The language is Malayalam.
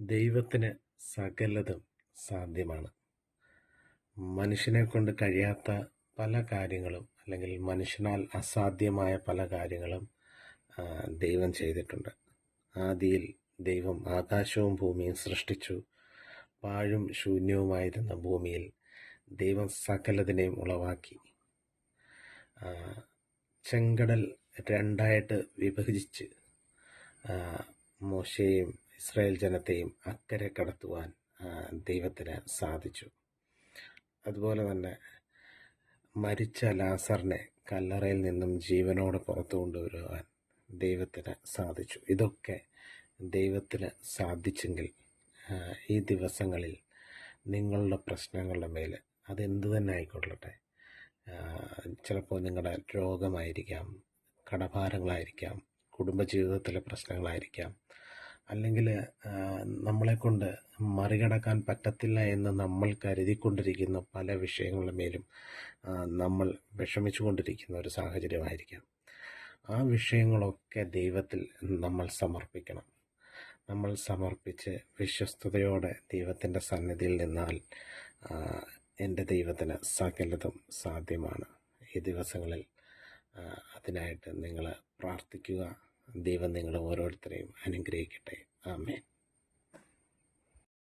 ദൈവത്തിന് സകലതും സാധ്യമാണ്. മനുഷ്യനെ കൊണ്ട് കഴിയാത്ത പല കാര്യങ്ങളും അല്ലെങ്കിൽ മനുഷ്യനാൽ അസാധ്യമായ പല കാര്യങ്ങളും ദൈവം ചെയ്തിട്ടുണ്ട്. ആദിയിൽ ദൈവം ആകാശവും ഭൂമിയും സൃഷ്ടിച്ചു. പാഴും ശൂന്യവുമായിരുന്ന ഭൂമിയിൽ ദൈവം സകലതിനെയും ഉളവാക്കി. ചെങ്കടൽ രണ്ടായിട്ട് വിഭജിച്ച് ആ, മോശയെയും ഇസ്രായേൽ ജനത്തെയും അക്കരെ കടത്തുവാൻ ദൈവത്തിന് സാധിച്ചു. അതുപോലെ തന്നെ മരിച്ച ലാസറിനെ കല്ലറയിൽ നിന്നും ജീവനോടെ പുറത്തു കൊണ്ടുവരുവാൻ ദൈവത്തിന് സാധിച്ചു. ഇതൊക്കെ ദൈവത്തിന് സാധിച്ചെങ്കിൽ ഈ ദിവസങ്ങളിൽ നിങ്ങളുടെ പ്രശ്നങ്ങളുടെ മേൽ അതെന്തു തന്നെ ആയിക്കൊള്ളട്ടെ. ചിലപ്പോൾ നിങ്ങളുടെ രോഗമായിരിക്കാം കടഭാരങ്ങളായിരിക്കാം കുടുംബജീവിതത്തിലെ പ്രശ്നങ്ങളായിരിക്കാം അല്ലെങ്കിൽ നമ്മളെക്കൊണ്ട് മറികടക്കാൻ പറ്റത്തില്ല എന്ന് നമ്മൾ കരുതിക്കൊണ്ടിരിക്കുന്ന പല വിഷയങ്ങളുടെ മേലും നമ്മൾ വിഷമിച്ചു കൊണ്ടിരിക്കുന്ന ഒരു സാഹചര്യമായിരിക്കാം. ആ വിഷയങ്ങളൊക്കെ ദൈവത്തിൽ നമ്മൾ സമർപ്പിക്കണം. നമ്മൾ സമർപ്പിച്ച് വിശ്വസ്തയോടെ ദൈവത്തിന്റെ സന്നിധിയിൽ നിന്നാൽ എന്റെ ദൈവത്തിന് സകലതും സാധ്യമാണ്. ഈ ദിവസങ്ങളിൽ അതിനായിട്ട് നിങ്ങൾ പ്രാർത്ഥിക്കുക. ദൈവം നിങ്ങൾ ഓരോരുത്തരെയും അനുഗ്രഹിക്കട്ടെ. ആമേൻ.